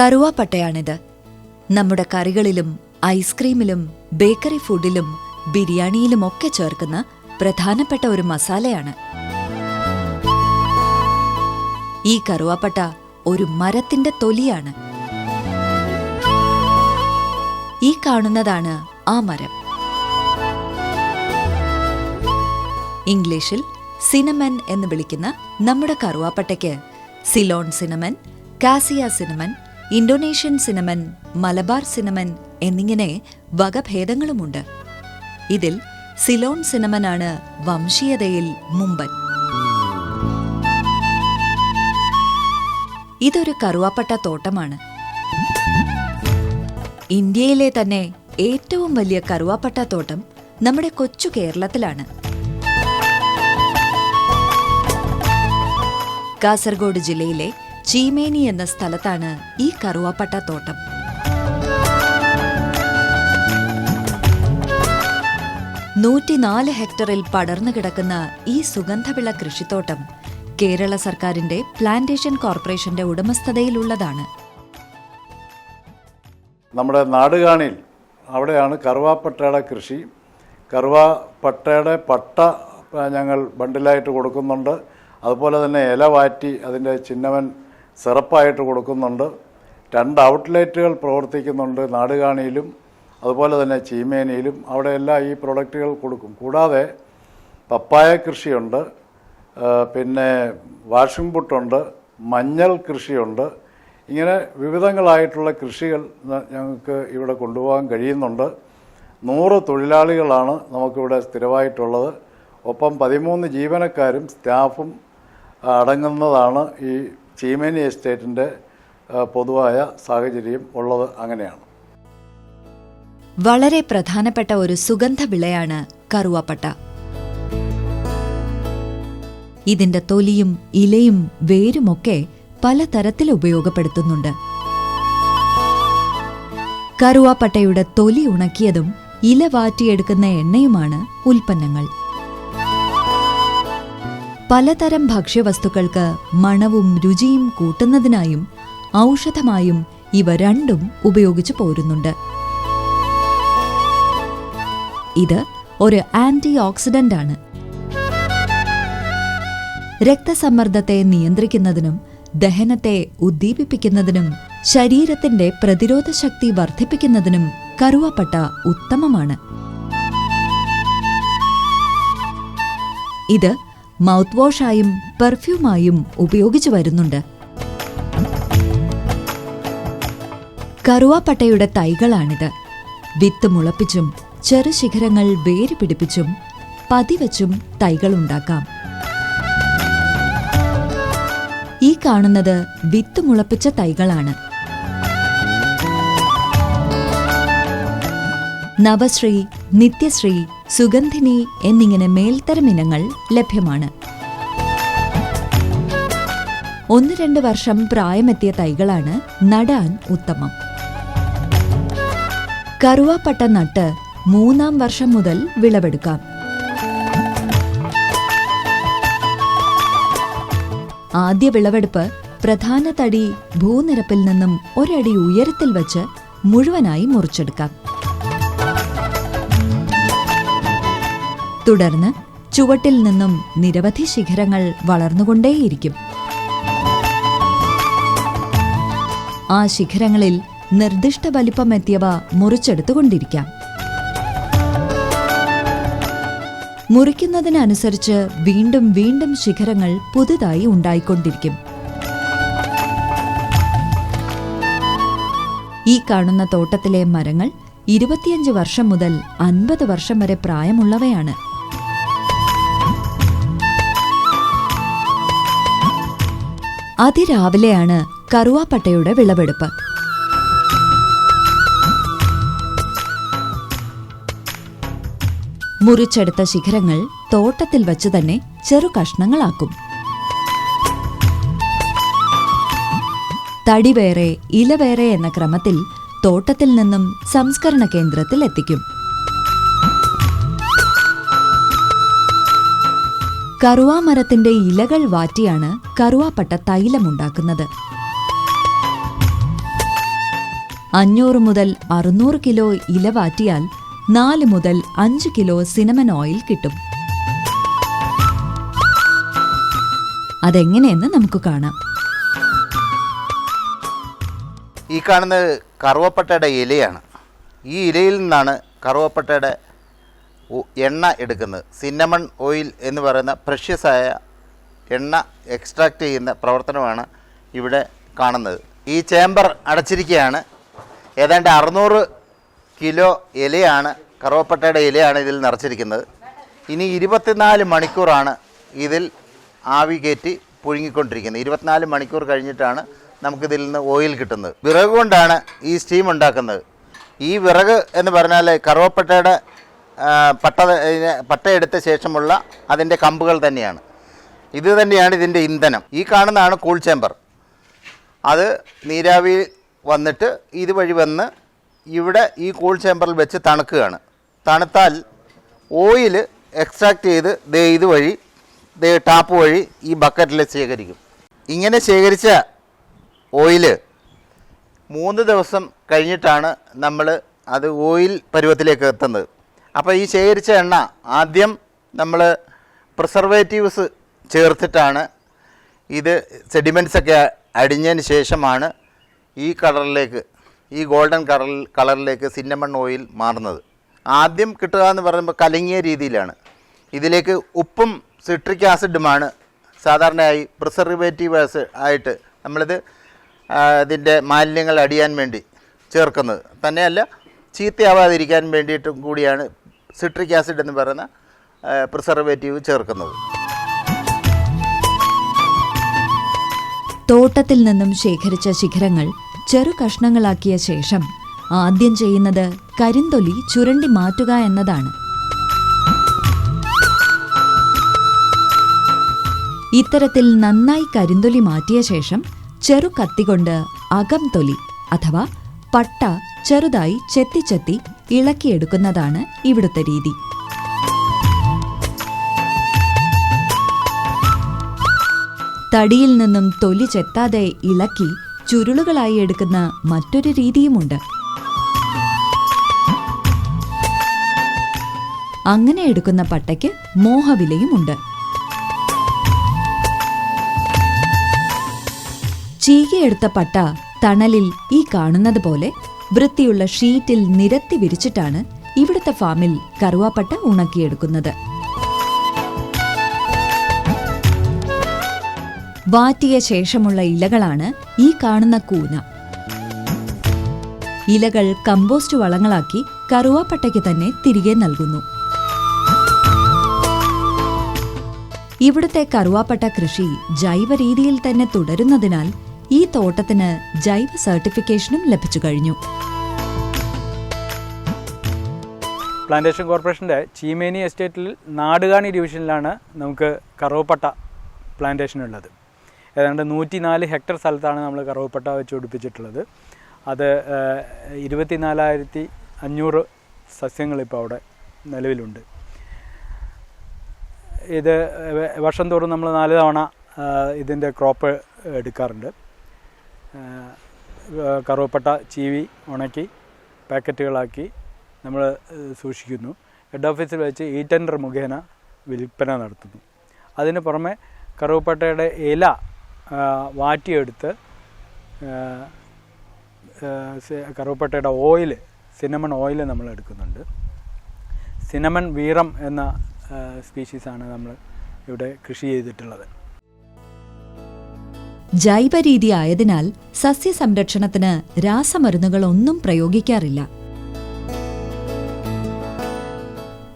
കറുവാപ്പട്ടയാണിത്. നമ്മുടെ കറികളിലും ഐസ്ക്രീമിലും ബേക്കറി ഫുഡിലും ബിരിയാണിയിലും ഒക്കെ ചേർക്കുന്ന പ്രധാനപ്പെട്ട ഒരു മസാലയാണ്. ഈ കറുവാപ്പട്ട ഒരു മരത്തിന്റെ തൊലിയാണ്. ഈ കാണുന്നതാണ് ആ മരം. ഇംഗ്ലീഷിൽ സിനമൻ എന്ന് വിളിക്കുന്ന നമ്മുടെ കറുവാപ്പട്ടയ്ക്ക് Ceylon cinnamon cassia cinnamon Indonesian cinnamon Malabar cinnamon എന്നിങ്ങനെ വകഭേദങ്ങളുമുണ്ട്. ഇതിൽ സിലോൺ സിനമനാണ് വംശീയതയിൽ മുമ്പൻ. ഇതൊരു കറുവാപ്പട്ട തോട്ടമാണ്. ഇന്ത്യയിലെ തന്നെ ഏറ്റവും വലിയ കറുവാപ്പട്ട തോട്ടം നമ്മുടെ കൊച്ചു കേരളത്തിലാണ്. കാസർഗോഡ് ജില്ലയിലെ ചീമേനി എന്ന സ്ഥലത്താണ് ഈ കറുവാപ്പട്ട തോട്ടം. നൂറ്റിനാല് ഹെക്ടറിൽ പടർന്നു കിടക്കുന്ന ഈ സുഗന്ധവിള കൃഷിത്തോട്ടം കേരള സർക്കാരിന്റെ പ്ലാന്റേഷൻ കോർപ്പറേഷന്റെ ഉടമസ്ഥതയിലുള്ളതാണ്. നമ്മുടെ നാടുകാണിയിൽ അവിടെയാണ് കറുവാപ്പട്ടയുടെ കൃഷി. കറുവാപ്പട്ടയുടെ പട്ട ഞങ്ങൾ ബണ്ടിലായിട്ട് കൊടുക്കുന്നുണ്ട്. അതുപോലെ തന്നെ ഇല വാറ്റി അതിന്റെ ചിന്നവൻ സിറപ്പായിട്ട് കൊടുക്കുന്നുണ്ട്. രണ്ട് ഔട്ട്ലെറ്റുകൾ പ്രവർത്തിക്കുന്നുണ്ട് നാടുകാണിയിലും അതുപോലെ തന്നെ ചീമേനയിലും. അവിടെയെല്ലാം ഈ പ്രൊഡക്റ്റുകൾ കൊടുക്കും. കൂടാതെ പപ്പായ കൃഷിയുണ്ട് പിന്നെ വാഷിംഗ് പുട്ടുണ്ട് മഞ്ഞൾ കൃഷിയുണ്ട്. ഇങ്ങനെ വിവിധങ്ങളായിട്ടുള്ള കൃഷികൾ ഞങ്ങൾക്ക് ഇവിടെ കൊണ്ടുപോകാൻ കഴിയുന്നുണ്ട്. നൂറ് തൊഴിലാളികളാണ് നമുക്കിവിടെ സ്ഥിരമായിട്ടുള്ളത്. ഒപ്പം പതിമൂന്ന് ജീവനക്കാരും സ്റ്റാഫും അടങ്ങുന്നതാണ് ഈ ചീമേനി എസ്റ്റേറ്റിന്റെ പൊതുവായ സാഹചര്യം ഉള്ളത് അങ്ങനെയാണ്. വളരെ പ്രധാനപ്പെട്ട ഒരു സുഗന്ധ വിളയാണ് കറുവപ്പട്ട. ഇതിന്റെ തൊലിയും ഇലയും വേരുമൊക്കെ പലതരത്തിൽ ഉപയോഗപ്പെടുത്തുന്നുണ്ട്. കറുവാപ്പട്ടയുടെ തൊലി ഉണക്കിയതും ഇല വാറ്റിയെടുക്കുന്ന എണ്ണയുമാണ് ഉൽപ്പന്നങ്ങൾ. പലതരം ഭക്ഷ്യവസ്തുക്കൾക്ക് മണവും രുചിയും കൂട്ടുന്നതിനായും ഔഷധമായും ഇവ രണ്ടും ഉപയോഗിച്ചു പോരുന്നുണ്ട്. ഇത് ഒരു ആന്റി ഓക്സിഡന്റ് ആണ് രക്തസമ്മർദ്ദത്തെ നിയന്ത്രിക്കുന്നതിനും ദഹനത്തെ ഉദ്ദീപിപ്പിക്കുന്നതിനും ശരീരത്തിന്റെ പ്രതിരോധ ശക്തി വർദ്ധിപ്പിക്കുന്നതിനും കറുവപ്പട്ട ഉത്തമമാണ്. ഇത് മൗത്ത് വാഷായും പെർഫ്യൂമായും ഉപയോഗിച്ചു വരുന്നുണ്ട്. കറുവാപ്പട്ടയുടെ തൈകളാണിത്. വിത്ത് മുളപ്പിച്ചും ചെറു ശിഖരങ്ങൾ വേര് പിടിപ്പിച്ചും പതിവച്ചും തൈകളുണ്ടാക്കാം ഈ കാണുന്നത് വിത്ത് മുളപ്പിച്ച തൈകളാണ്. നവശ്രീ നിത്യശ്രീ സുഗന്ധിനി എന്നിങ്ങനെ മേൽത്തരം ഇനങ്ങൾ ലഭ്യമാണ്. ഒന്ന് രണ്ട് വർഷം പ്രായമെത്തിയ തൈകളാണ് നടാൻ ഉത്തമം. കറുവാപ്പട്ട നട്ട് മൂന്നാം വർഷം മുതൽ വിളവെടുക്കാം. ആദ്യ വിളവെടുപ്പ് പ്രധാന തടി ഭൂനിരപ്പിൽ നിന്നും ഒരടി ഉയരത്തിൽ വച്ച് മുഴുവനായി മുറിച്ചെടുക്കാം. തുടർന്ന് ചുവട്ടിൽ നിന്നും നിരവധി ശിഖരങ്ങൾ വളർന്നുകൊണ്ടേയിരിക്കും. ആ ശിഖരങ്ങളിൽ നിർദ്ദിഷ്ട വലിപ്പമെത്തിയവ മുറിച്ചെടുത്തുകൊണ്ടിരിക്കാം. മുറിക്കുന്നതിനനുസരിച്ച് വീണ്ടും വീണ്ടും ശിഖരങ്ങൾ പുതുതായി ഉണ്ടായിക്കൊണ്ടിരിക്കും. ഈ കാണുന്ന തോട്ടത്തിലെ മരങ്ങൾ ഇരുപത്തിയഞ്ച് വർഷം മുതൽ അൻപത് വർഷം വരെ പ്രായമുള്ളവയാണ്. അതിരാവിലെയാണ് കറുവാപ്പട്ടയുടെ വിളവെടുപ്പ്. മുറിച്ചെടുത്ത ശിഖരങ്ങൾ തോട്ടത്തിൽ വച്ചു തന്നെ ചെറു കഷ്ണങ്ങളാക്കും. തടി വേറെ എന്ന ക്രമത്തിൽ തോട്ടത്തിൽ നിന്നും സംസ്കരണ കേന്ദ്രത്തിൽ എത്തിക്കും. കറുവാമരത്തിന്റെ ഇലകൾ വാറ്റിയാണ് കറുവാപ്പട്ട തൈലമുണ്ടാക്കുന്നത്. അഞ്ഞൂറ് മുതൽ അറുന്നൂറ് കിലോ ഇല വാറ്റിയാൽ നാല് മുതൽ അഞ്ച് കിലോ സിനമൻ ഓയിൽ കിട്ടും. അതെങ്ങനെയെന്ന് നമുക്ക് കാണാം. ഈ കാണുന്നത് കറുവപ്പട്ടയുടെ ഇലയാണ്. ഈ ഇലയിൽ നിന്നാണ് കറുവപ്പട്ടയുടെ എണ്ണ എടുക്കുന്നത്. സിന്നമൺ ഓയിൽ എന്ന് പറയുന്ന പ്രഷ്യസായ എണ്ണ എക്സ്ട്രാക്റ്റ് ചെയ്യുന്ന പ്രവർത്തനമാണ് ഇവിടെ കാണുന്നത്. ഈ ചേമ്പർ അടച്ചിരിക്കുകയാണ്. ഏതാണ്ട് അറുന്നൂറ് കിലോ ഇലയാണ് കറുവപ്പട്ടയുടെ ഇലയാണ് ഇതിൽ നിറച്ചിരിക്കുന്നത്. ഇനി ഇരുപത്തിനാല് മണിക്കൂറാണ് ഇതിൽ ആവി കയറ്റി പുഴുങ്ങിക്കൊണ്ടിരിക്കുന്നത്. ഇരുപത്തിനാല് മണിക്കൂർ കഴിഞ്ഞിട്ടാണ് നമുക്കിതിൽ നിന്ന് ഓയിൽ കിട്ടുന്നത്. വിറക് കൊണ്ടാണ് ഈ സ്റ്റീം ഉണ്ടാക്കുന്നത്. ഈ വിറക് എന്ന് പറഞ്ഞാൽ കറുവപ്പട്ടയുടെ പട്ട പട്ടയെടുത്ത ശേഷമുള്ള അതിന്റെ കമ്പുകൾ തന്നെയാണ്. ഇത് തന്നെയാണ് ഇതിന്റെ ഇന്ധനം. ഈ കാണുന്നതാണ് കൂൾ ചേമ്പർ. അത് നീരാവി വന്നിട്ട് ഇതുവഴി വന്ന് ഇവിടെ ഈ കൂൾ ചേമ്പറിൽ വെച്ച് തണുക്കുകയാണ്. തണുത്താൽ ഓയിൽ എക്സ്ട്രാക്ട് ചെയ്ത് ദേ ഇതുവഴി ദേ ടാപ്പ് വഴി ഈ ബക്കറ്റിൽ ശേഖരിക്കും. ഇങ്ങനെ ശേഖരിച്ച ഓയിൽ മൂന്ന് ദിവസം കഴിഞ്ഞിട്ടാണ് നമ്മൾ അത് ഓയിൽ പരുവത്തിലേക്ക് എത്തുന്നത്. അപ്പോൾ ഈ ശേഖരിച്ച എണ്ണ ആദ്യം നമ്മൾ പ്രിസർവേറ്റീവ്സ് ചേർത്തിട്ടാണ് ഇത് സെഡിമെന്റ്സ് ഒക്കെ അടിഞ്ഞതിന് ശേഷമാണ് ഈ കളറിലേക്ക് ഈ ഗോൾഡൻ കളറിൽ കളറിലേക്ക് സിന്നമൺ ഓയിൽ മാറുന്നത്. ആദ്യം കിട്ടുക എന്ന് പറയുമ്പോൾ കലങ്ങിയ രീതിയിലാണ്. ഇതിലേക്ക് ഉപ്പും സിട്രിക് ആസിഡുമാണ് സാധാരണയായി പ്രിസർവേറ്റീവ് ആയിട്ട് നമ്മളിത് ഇതിന്റെ മാലിന്യങ്ങൾ അടിയാൻ വേണ്ടി ചേർക്കുന്നത്. തന്നെയല്ല ചീത്തയാവാതിരിക്കാൻ വേണ്ടിയിട്ടും കൂടിയാണ് സിട്രിക് ആസിഡ് എന്ന് പറയുന്ന പ്രിസർവേറ്റീവ് ചേർക്കുന്നത്. തോട്ടത്തിൽ നിന്നും ശേഖരിച്ച ശിഖരങ്ങൾ ചെറു കഷ്ണങ്ങളാക്കിയ ശേഷം ആദ്യം ചെയ്യുന്നത് കരിന്തൊലി ചുരണ്ടി മാറ്റുക എന്നതാണ്. ഇത്തരത്തിൽ നന്നായി കരിന്തൊലി മാറ്റിയ ശേഷം ചെറു കത്തികൊണ്ട് അകം തൊലി അഥവാ പട്ട ചെറുതായി ചെത്തിച്ചെത്തി ഇളക്കിയെടുക്കുന്നതാണ് ഇവിടുത്തെ രീതി. തടിയിൽ നിന്നും തൊലി ചെത്താതെ ഇളക്കി ചുരുളുകളായി എടുക്കുന്ന മറ്റൊരു രീതിയുമുണ്ട്. അങ്ങനെ എടുക്കുന്ന പട്ടയ്ക്ക് മോഹവിലയുമുണ്ട്. ചീകിയെടുത്ത പട്ട തണലിൽ ഈ കാണുന്നത് പോലെ വൃത്തിയുള്ള ഷീറ്റിൽ നിരത്തി വിരിച്ചിട്ടാണ് ഇവിടുത്തെ ഫാമിൽ കറുവാപ്പട്ട ഉണക്കിയെടുക്കുന്നത്. വാറ്റിയ ശേഷമുള്ള ഇലകളാണ് ഈ കാണുന്ന കൂന. ഇലകൾ കമ്പോസ്റ്റ് വളങ്ങളാക്കി കറുവാപ്പട്ടയ്ക്ക് തന്നെ തിരികെ നൽകുന്നു. ഇവിടുത്തെ കറുവാപ്പട്ട കൃഷി ജൈവ രീതിയിൽ തന്നെ തുടരുന്നതിനാൽ ഈ തോട്ടത്തിന് ജൈവ സർട്ടിഫിക്കേഷനും ലഭിച്ചു കഴിഞ്ഞു. പ്ലാന്റേഷൻ കോർപ്പറേഷന്റെ ചീമേനി എസ്റ്റേറ്റിൽ നാടുകാണി ഡിവിഷനിലാണ് നമുക്ക് കറുവപ്പട്ട പ്ലാന്റേഷൻ ഉള്ളത് ഏതാണ്ട് നൂറ്റി നാല് ഹെക്ടർ സ്ഥലത്താണ് നമ്മൾ കറുവപ്പട്ട വെച്ച് പിടിപ്പിച്ചിട്ടുള്ളത്. അത് ഇരുപത്തിനാലായിരത്തി അഞ്ഞൂറ് സസ്യങ്ങളിപ്പോൾ അവിടെ നിലവിലുണ്ട്. ഇത് വർഷം തോറും നമ്മൾ നാല് തവണ ഇതിന്റെ ക്രോപ്പ് എടുക്കാറുണ്ട്. കറുവപ്പട്ട ചീവി ഉണക്കി പാക്കറ്റുകളാക്കി നമ്മൾ സൂക്ഷിക്കുന്നു. ഹെഡ് ഓഫീസിൽ വെച്ച് ഈ ടെൻഡർ മുഖേന വിൽപ്പന നടത്തുന്നു. അതിന് പുറമെ കറുവപ്പട്ടയുടെ ഇല വാറ്റിയെടുത്ത് കറുവപ്പട്ടയുടെ ഓയിൽ സിനമൺ ഓയിൽ നമ്മൾ എടുക്കുന്നുണ്ട്. സിനമൺ വീറം എന്ന സ്പീഷീസാണ് നമ്മൾ ഇവിടെ കൃഷി ചെയ്തിട്ടുള്ളത്. ജൈവ രീതി ആയതിനാൽ സസ്യസംരക്ഷണത്തിന് രാസമരുന്നുകൾ ഒന്നും പ്രയോഗിക്കാറില്ല.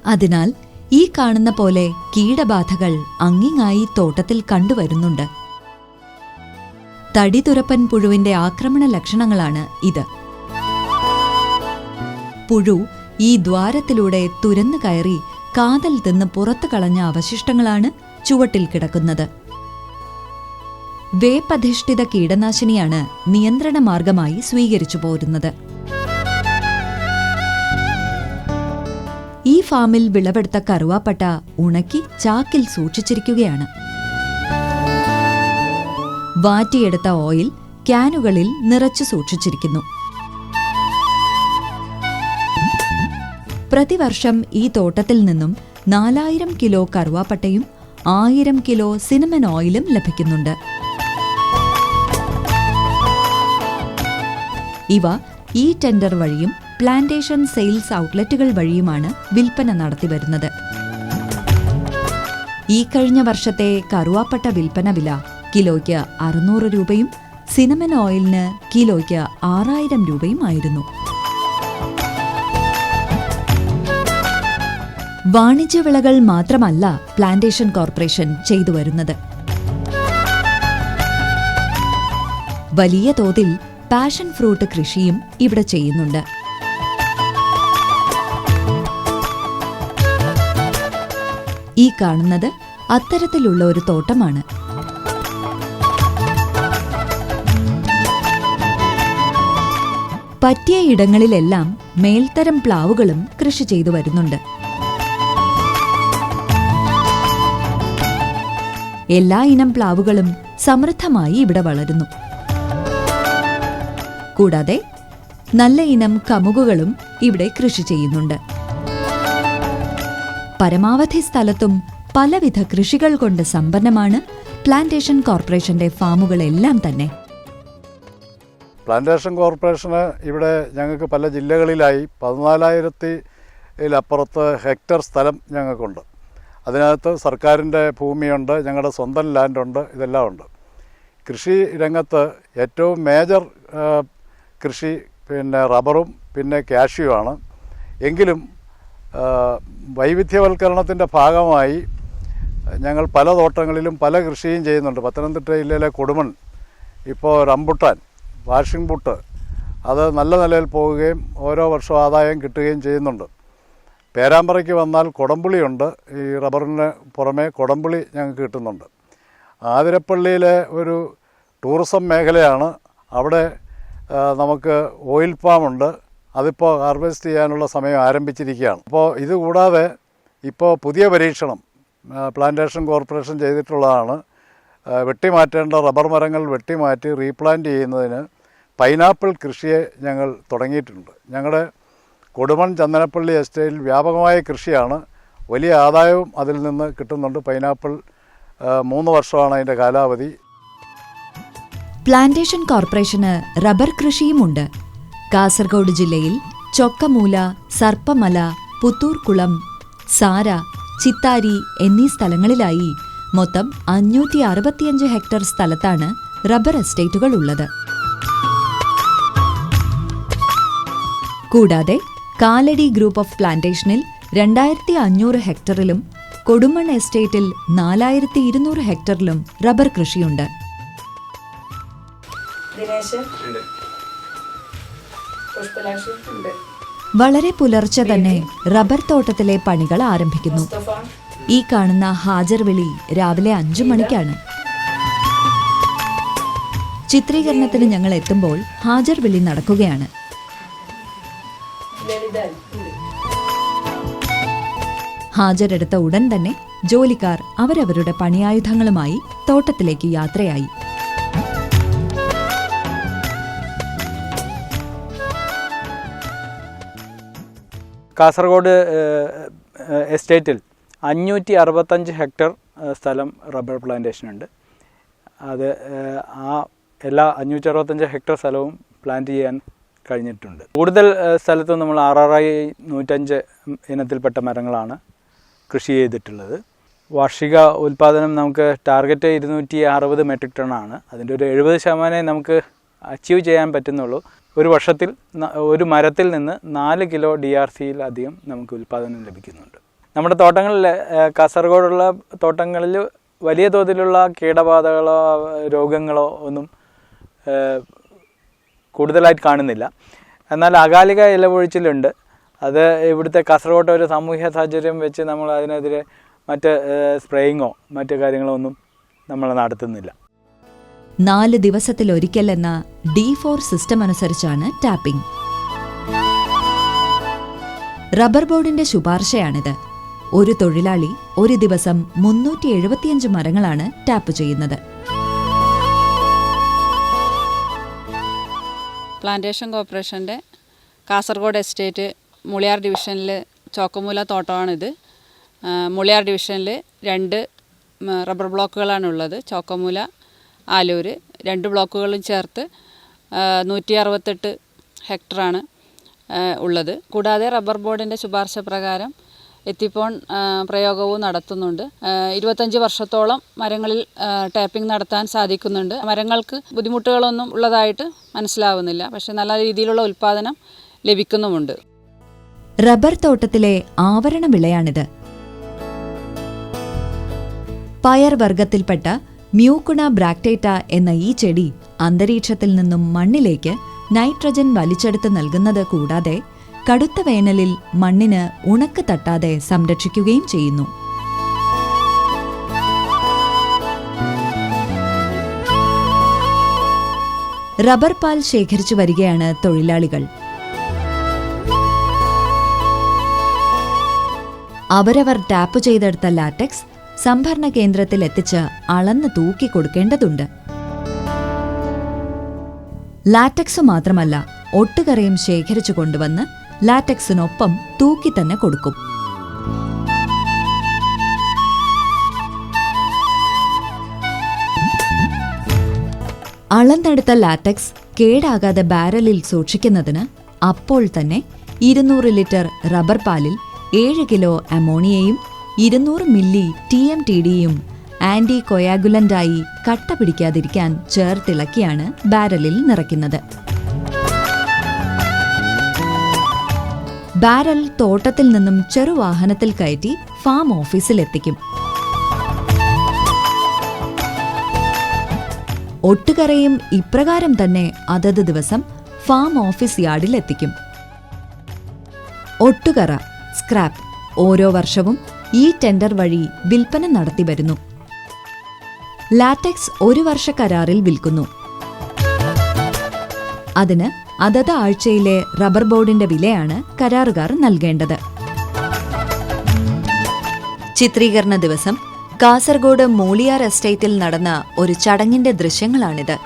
അതിനാൽ ഈ കാണുന്ന പോലെ കീടബാധകൾ അങ്ങിങ്ങായി തോട്ടത്തിൽ കണ്ടുവരുന്നുണ്ട്. തടിതുരപ്പൻ പുഴുവിന്റെ ആക്രമണ ലക്ഷണങ്ങളാണ് ഇത്. പുഴു ഈ ദ്വാരത്തിലൂടെ തുരന്നു കയറി കാതൽ തിന്ന് പുറത്തു കളഞ്ഞ അവശിഷ്ടങ്ങളാണ് ചുവട്ടിൽ കിടക്കുന്നത്. വേപ്പധിഷ്ഠിത കീടനാശിനിയാണ് നിയന്ത്രണ മാർഗമായി സ്വീകരിച്ചു പോരുന്നത്. ഈ ഫാമിൽ വിളവെടുത്ത കറുവാപ്പട്ട ഉണക്കി ചാക്കിൽ സൂക്ഷിച്ചിരിക്കുകയാണ്. വാറ്റിയെടുത്ത ഓയിൽ ക്യാനുകളിൽ നിറച്ചു സൂക്ഷിച്ചിരിക്കുന്നു. പ്രതിവർഷം ഈ തോട്ടത്തിൽ നിന്നും നാലായിരം കിലോ കറുവാപ്പട്ടയും ആയിരം കിലോ സിനമൻ ഓയിലും ലഭിക്കുന്നുണ്ട്. ഇവ ഈ ടെൻഡർ വഴിയും പ്ലാന്റേഷൻ സെയിൽസ് ഔട്ട്ലെറ്റുകൾ വഴിയുമാണ് വിൽപ്പന നടത്തിവരുന്നത് ഈ കഴിഞ്ഞ വർഷത്തെ കറുവാപ്പട്ട വിൽപ്പന വില കിലോയ്ക്ക് അറുന്നൂറ് രൂപയും സിനമൻ ഓയിലിന് കിലോയ്ക്ക് ആറായിരം രൂപയും ആയിരുന്നു. വാണിജ്യവിളകൾ മാത്രമല്ല പ്ലാന്റേഷൻ കോർപ്പറേഷൻ ചെയ്തു വരുന്നത്. വലിയ തോതിൽ പാഷൻ ഫ്രൂട്ട് കൃഷിയും ഇവിടെ ചെയ്യുന്നുണ്ട്. ഈ കാണുന്നത് അത്തരത്തിലുള്ള ഒരു തോട്ടമാണ്. പറ്റിയ ഇടങ്ങളിലെല്ലാം മേൽത്തരം പ്ലാവുകളും കൃഷി ചെയ്തു വരുന്നുണ്ട്. എല്ലാ ഇനം പ്ലാവുകളും സമൃദ്ധമായി ഇവിടെ വളരുന്നു. കൂടാതെ നല്ല ഇനം കമുകുകളും ഇവിടെ കൃഷി ചെയ്യുന്നുണ്ട്. പരമാവധി സ്ഥലത്തും പലവിധ കൃഷികൾ കൊണ്ട് സമ്പന്നമാണ് പ്ലാന്റേഷൻ കോർപ്പറേഷന്റെ ഫാമുകളെല്ലാം തന്നെ. പ്ലാന്റേഷൻ കോർപ്പറേഷന് ഇവിടെ ഞങ്ങൾക്ക് പല ജില്ലകളിലായി പതിനാലായിരത്തിലപ്പുറത്ത് ഹെക്ടർ സ്ഥലം ഞങ്ങൾക്കുണ്ട്. അതിനകത്ത് സർക്കാരിന്റെ ഭൂമിയുണ്ട് ഞങ്ങളുടെ സ്വന്തം ലാൻഡുണ്ട് ഇതെല്ലാം ഉണ്ട്. കൃഷി രംഗത്ത് ഏറ്റവും മേജർ കൃഷി പിന്നെ റബ്ബറും പിന്നെ കാഷ്യുമാണ് എങ്കിലും വൈവിധ്യവൽക്കരണത്തിന്റെ ഭാഗമായി ഞങ്ങൾ പല തോട്ടങ്ങളിലും പല കൃഷിയും ചെയ്യുന്നുണ്ട്. പത്തനംതിട്ട ജില്ലയിലെ കൊടുമൺ ഇപ്പോൾ റംബുട്ടാൻ വാഷിംഗ് ബുട്ട് അത് നല്ല നിലയിൽ പോവുകയും ഓരോ വർഷവും ആദായം കിട്ടുകയും ചെയ്യുന്നുണ്ട്. പേരാമ്പ്രയ്ക്ക് വന്നാൽ കൊടംപുളിയുണ്ട്. ഈ റബ്ബറിന് പുറമെ കൊടംപുളി ഞങ്ങൾക്ക് കിട്ടുന്നുണ്ട്. ആതിരപ്പള്ളിയിലെ ഒരു ടൂറിസം മേഖലയാണ്. അവിടെ നമുക്ക് ഓയിൽ പാമുണ്ട്. അതിപ്പോൾ ഹാർവെസ്റ്റ് ചെയ്യാനുള്ള സമയം ആരംഭിച്ചിരിക്കുകയാണ്. അപ്പോൾ ഇത് കൂടാതെ ഇപ്പോൾ പുതിയ പരീക്ഷണം പ്ലാന്റേഷൻ കോർപ്പറേഷൻ ചെയ്തിട്ടുള്ളതാണ്. വെട്ടിമാറ്റേണ്ട റബ്ബർ മരങ്ങൾ വെട്ടിമാറ്റി റീപ്ലാന്റ് ചെയ്യുന്നതിന് പൈനാപ്പിൾ കൃഷിയെ ഞങ്ങൾ തുടങ്ങിയിട്ടുണ്ട്. ഞങ്ങളുടെ കൊടുമൺ ചന്ദനപ്പള്ളി എസ്റ്റേറ്റിൽ വ്യാപകമായ കൃഷിയാണ്. വലിയ ആദായവും അതിൽ നിന്ന് കിട്ടുന്നുണ്ട്. പൈനാപ്പിൾ മൂന്ന് വർഷമാണ് അതിന്റെ കാലാവധി. പ്ലാന്റേഷൻ കോർപ്പറേഷന് റബ്ബർ കൃഷിയുമുണ്ട്. കാസർഗോഡ് ജില്ലയിൽ ചൊക്കമൂല സർപ്പമല പുത്തൂർക്കുളം സാര ചിത്താരി എന്നീ സ്ഥലങ്ങളിലായി മൊത്തം അഞ്ഞൂറ്റി അറുപത്തിയഞ്ച് ഹെക്ടർ സ്ഥലത്താണ് റബ്ബർ എസ്റ്റേറ്റുകൾ ഉള്ളത് കൂടാതെ കാലടി ഗ്രൂപ്പ് ഓഫ് പ്ലാന്റേഷനിൽ രണ്ടായിരത്തി അഞ്ഞൂറ് ഹെക്ടറിലും കൊടുമൺ എസ്റ്റേറ്റിൽ നാലായിരത്തി ഇരുന്നൂറ് ഹെക്ടറിലും റബ്ബർ കൃഷിയുണ്ട്. ദിനേശ്? പുഷ്പലാക്ഷി ഉണ്ട്. വളരെ പുലർച്ചെ തന്നെ റബ്ബർ തോട്ടത്തിലെ പണികൾ ആരംഭിക്കുന്നു. മുസ്തഫ? ഈ കാണുന്ന ഹാജർ വിളി രാവിലെ അഞ്ചു മണിക്കാണ്. ചിത്രീകരണത്തിന് ഞങ്ങൾ എത്തുമ്പോൾ ഹാജർ വിളി നടക്കുകയാണ്. ഹാജരെടുത്ത ഉടൻ തന്നെ ജോലിക്കാർ അവരവരുടെ പണിയായുധങ്ങളുമായി തോട്ടത്തിലേക്ക് യാത്രയായി. കാസർഗോഡ് എസ്റ്റേറ്റിൽ അഞ്ഞൂറ്റി അറുപത്തഞ്ച് ഹെക്ടർ സ്ഥലം റബ്ബർ പ്ലാന്റേഷൻ ഉണ്ട് അത് ആ എല്ലാ അഞ്ഞൂറ്റി അറുപത്തഞ്ച് ഹെക്ടർ സ്ഥലവും പ്ലാന്റ് ചെയ്യാൻ കഴിഞ്ഞിട്ടുണ്ട്. കൂടുതൽ സ്ഥലത്ത് നമ്മൾ ആർ ആർ ഐ നൂറ്റഞ്ച് ഇനത്തിൽപ്പെട്ട മരങ്ങളാണ് കൃഷി ചെയ്തിട്ടുള്ളത്. വാർഷിക ഉൽപ്പാദനം നമുക്ക് ടാർഗറ്റ് ഇരുന്നൂറ്റി അറുപത് മെട്രിക് ആണ്. അതിന്റെ ഒരു എഴുപത് ശതമാനമേ നമുക്ക് അച്ചീവ് ചെയ്യാൻ പറ്റുന്നുള്ളൂ. ഒരു വർഷത്തിൽ ഒരു മരത്തിൽ നിന്ന് നാല് കിലോ ഡി ആർ സിയിലധികം നമുക്ക് ഉൽപ്പാദനം ലഭിക്കുന്നുണ്ട്. നമ്മുടെ തോട്ടങ്ങളിൽ കാസർഗോഡുള്ള തോട്ടങ്ങളിൽ വലിയ തോതിലുള്ള കീടബാധകളോ രോഗങ്ങളോ ഒന്നും കൂടുതലായിട്ട് കാണുന്നില്ല. എന്നാൽ അകാലിക ഇലപൊഴിച്ചിലുണ്ട് അത് ഇവിടുത്തെ കാസർഗോട്ടെ ഒരു സാമൂഹ്യ സാഹചര്യം വെച്ച് നമ്മൾ അതിനെതിരെ മറ്റ് സ്പ്രേയിങ്ങോ മറ്റു കാര്യങ്ങളോ ഒന്നും നമ്മൾ നടത്തുന്നില്ല. നാല് ദിവസത്തിലൊരിക്കൽ എന്ന ഡി ഫോർ സിസ്റ്റം അനുസരിച്ചാണ് ടാപ്പിംഗ് റബ്ബർ ബോർഡിന്റെ ശുപാർശയാണിത്. ഒരു തൊഴിലാളി ഒരു ദിവസം മുന്നൂറ്റി എഴുപത്തിയഞ്ച് മരങ്ങളാണ് ടാപ്പ് ചെയ്യുന്നത്. പ്ലാന്റേഷൻ കോർപ്പറേഷന്റെ കാസർഗോഡ് എസ്റ്റേറ്റ് മുളിയാർ ഡിവിഷനിൽ ചോക്കമൂല തോട്ടമാണിത്. മുളിയാർ ഡിവിഷനിൽ രണ്ട് റബ്ബർ ബ്ലോക്കുകളാണുള്ളത്. ചോക്കമൂല ആലൂർ രണ്ട് ബ്ലോക്കുകളും ചേർത്ത് നൂറ്റി അറുപത്തെട്ട് ഹെക്ടറാണ് ഉള്ളത്. കൂടാതെ റബ്ബർ ബോർഡിന്റെ ശുപാർശ പ്രകാരം എത്തിപ്പോൺ പ്രയോഗവും നടത്തുന്നുണ്ട്. ഇരുപത്തഞ്ച് വർഷത്തോളം മരങ്ങളിൽ ടാപ്പിംഗ് നടത്താൻ സാധിക്കുന്നുണ്ട്. മരങ്ങൾക്ക് ബുദ്ധിമുട്ടുകളൊന്നും ഉള്ളതായിട്ട് മനസ്സിലാവുന്നില്ല. പക്ഷെ നല്ല രീതിയിലുള്ള ഉൽപ്പാദനം ലഭിക്കുന്നുമുണ്ട്. റബ്ബർ തോട്ടത്തിലെ ആവരണ വിളയാണിത്. പയർ വർഗത്തിൽപ്പെട്ട മ്യൂക്കുണ ബ്രാക്ടേറ്റ എന്ന ഈ ചെടി അന്തരീക്ഷത്തിൽ നിന്നും മണ്ണിലേക്ക് നൈട്രജൻ വലിച്ചെടുത്ത് നൽകുന്നത് കൂടാതെ കടുത്ത വേനലിൽ മണ്ണിന് ഉണക്ക് തട്ടാതെ സംരക്ഷിക്കുകയും ചെയ്യുന്നു. റബ്ബർ പാൽ ശേഖരിച്ചു വരികയാണ് തൊഴിലാളികൾ. അവരവർ ടാപ്പ് ചെയ്തെടുത്ത ലാറ്റക്സ് സംഭരണ കേന്ദ്രത്തിൽ എത്തിച്ച് അളന്ന് തൂക്കി കൊടുക്കേണ്ടതുണ്ട്. ലാറ്റക്സ് മാത്രമല്ല ഒട്ടുകറയും ശേഖരിച്ചു കൊണ്ടുവന്ന് ലാറ്റക്സിനൊപ്പം തൂക്കി തന്നെ കൊടുക്കും. അളന്നെടുത്ത ലാറ്റക്സ് കേടാകാതെ ബാരലിൽ സൂക്ഷിക്കുന്നതിന് അപ്പോൾ തന്നെ ഇരുന്നൂറ് ലിറ്റർ റബ്ബർ പാലിൽ ഏഴ് കിലോ അമോണിയയും ഇരുന്നൂറ് മില്ലി ടി എം ടി ഡിയും ആന്റി കൊയാഗുലന്റായി കട്ട പിടിക്കാതിരിക്കാൻ ചേർത്തിളക്കിയാണ് ബാരലിൽ നിറയ്ക്കുന്നത്. ബാരൽ തോട്ടത്തിൽ നിന്നും ചെറുവാഹനത്തിൽ കയറ്റി ഫാം ഓഫീസിലെത്തിക്കും ഒട്ടുകറയും ഇപ്രകാരം തന്നെ അതത് ദിവസം ഫാം ഓഫീസ് യാർഡിൽ എത്തിക്കും. ഒട്ടുകറ സ്ക്രാപ്പ് ഓരോ വർഷവും ഈ ടെൻഡർ വഴി വിൽപ്പന നടത്തി വരുന്നു. ലാറ്റക്സ് ഒരു വർഷ കരാറിൽ വിൽക്കുന്നു. അതിന് അതത് ആഴ്ചയിലെ റബ്ബർ ബോർഡിന്റെ വിലയാണ് കരാറുകാർ നൽകേണ്ടത്. ചിത്രീകരണ ദിവസം കാസർഗോഡ് മൂളിയാർ എസ്റ്റേറ്റിൽ നടന്ന ഒരു ചടങ്ങിന്റെ ദൃശ്യങ്ങളാണിത്.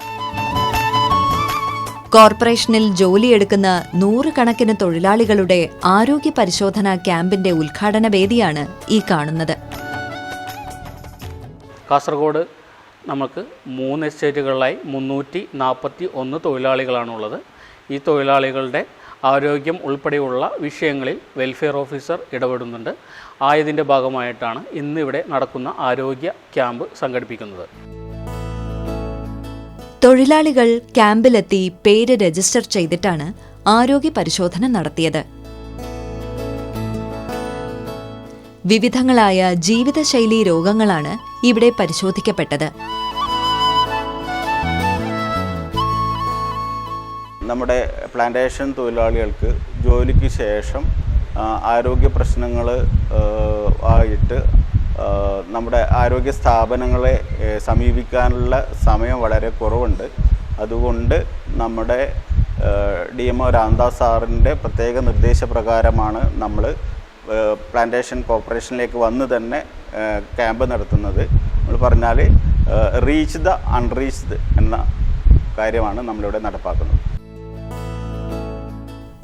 കോർപ്പറേഷനിൽ ജോലിയെടുക്കുന്ന നൂറുകണക്കിന് തൊഴിലാളികളുടെ ആരോഗ്യ പരിശോധനാ ക്യാമ്പിന്റെ ഉദ്ഘാടന വേദിയാണ് ഈ കാണുന്നത്. കാസർഗോഡ് നമുക്ക് മൂന്ന് എസ്റ്റേറ്റുകളിലായി മുന്നൂറ്റി നാൽപ്പത്തി ഒന്ന് തൊഴിലാളികളാണുള്ളത്. ഈ തൊഴിലാളികളുടെ ആരോഗ്യം ഉൾപ്പെടെയുള്ള വിഷയങ്ങളിൽ വെൽഫെയർ ഓഫീസർ ഇടപെടുന്നുണ്ട്. ആയതിന്റെ ഭാഗമായിട്ടാണ് ഇന്നിവിടെ നടക്കുന്ന ആരോഗ്യ ക്യാമ്പ് സംഘടിപ്പിക്കുന്നത്. തൊഴിലാളികൾ ക്യാമ്പിലെത്തി പേര് രജിസ്റ്റർ ചെയ്തിട്ടാണ് ആരോഗ്യ പരിശോധന നടത്തിയത്. വിവിധങ്ങളായ ജീവിതശൈലി രോഗങ്ങളാണ് ഇവിടെ പരിശോധിക്കപ്പെട്ടത്. നമ്മുടെ പ്ലാന്റേഷൻ തൊഴിലാളികൾക്ക് ജോലിക്ക് ശേഷം ആരോഗ്യ പ്രശ്നങ്ങൾ ആയിട്ട് നമ്മുടെ ആരോഗ്യ സ്ഥാപനങ്ങളെ സമീപിക്കാനുള്ള സമയം വളരെ കുറവുണ്ട്. അതുകൊണ്ട് നമ്മുടെ ഡി എം ഒ രാംദാസ് സാറിന്റെ പ്രത്യേക നിർദ്ദേശപ്രകാരമാണ് നമ്മൾ പ്ലാന്റേഷൻ കോർപ്പറേഷനിലേക്ക് വന്ന് തന്നെ ക്യാമ്പ് നടത്തുന്നത്. നമ്മൾ പറഞ്ഞാൽ റീച്ച് ദ അൺറീച്ച്ഡ് എന്ന കാര്യമാണ് നമ്മളിവിടെ നടപ്പാക്കുന്നത്.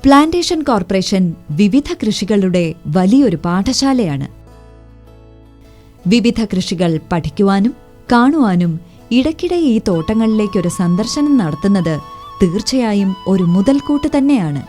പ്ലാന്റേഷൻ കോർപ്പറേഷൻ വിവിധ കൃഷികളുടെ വലിയൊരു പാഠശാലയാണ്. വിവിധ കൃഷികൾ പഠിക്കുവാനും കാണുവാനും ഇടയ്ക്കിടെ ഈ തോട്ടങ്ങളിലേക്കൊരു സന്ദർശനം നടത്തുന്നത് തീർച്ചയായും ഒരു മുതൽക്കൂട്ട് തന്നെയാണ്.